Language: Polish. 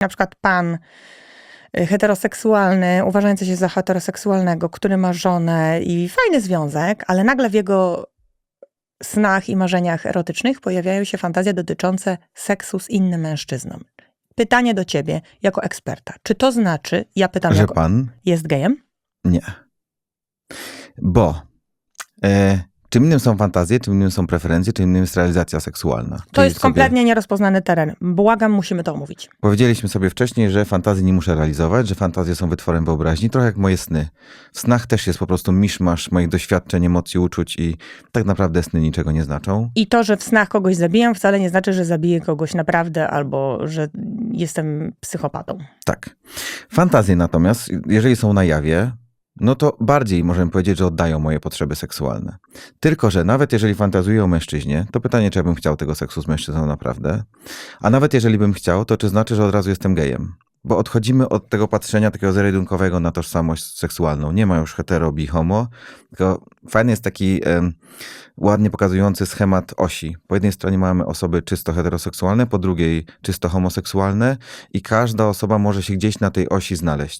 Na przykład pan y, heteroseksualny, uważający się za heteroseksualnego, który ma żonę i fajny związek, ale nagle w jego snach i marzeniach erotycznych pojawiają się fantazje dotyczące seksu z innym mężczyzną. Pytanie do ciebie jako eksperta. Czy to znaczy, ja pytam, Że jako, pan? jest gejem? Nie. Bo e, czym innym są fantazje, czym innym są preferencje, czym innym jest realizacja seksualna. To Czyli jest sobie- kompletnie nierozpoznany teren. Błagam, musimy to omówić. Powiedzieliśmy sobie wcześniej, że fantazji nie muszę realizować, że fantazje są wytworem wyobraźni, trochę jak moje sny. W snach też jest po prostu miszmasz moich doświadczeń, emocji, uczuć i tak naprawdę sny niczego nie znaczą. I to, że w snach kogoś zabijam, wcale nie znaczy, że zabiję kogoś naprawdę albo że jestem psychopatą. Tak. Fantazje natomiast, jeżeli są na jawie, no to bardziej możemy powiedzieć, że oddają moje potrzeby seksualne. Tylko, że nawet jeżeli fantazuję o mężczyźnie, to pytanie, czy ja bym chciał tego seksu z mężczyzną naprawdę. A nawet jeżeli bym chciał, to czy znaczy, że od razu jestem gejem? Bo odchodzimy od tego patrzenia takiego zero-jedynkowego na tożsamość seksualną. Nie ma już hetero, bi, homo, tylko fajny jest taki ładnie pokazujący schemat osi. Po jednej stronie mamy osoby czysto heteroseksualne, po drugiej czysto homoseksualne i każda osoba może się gdzieś na tej osi znaleźć.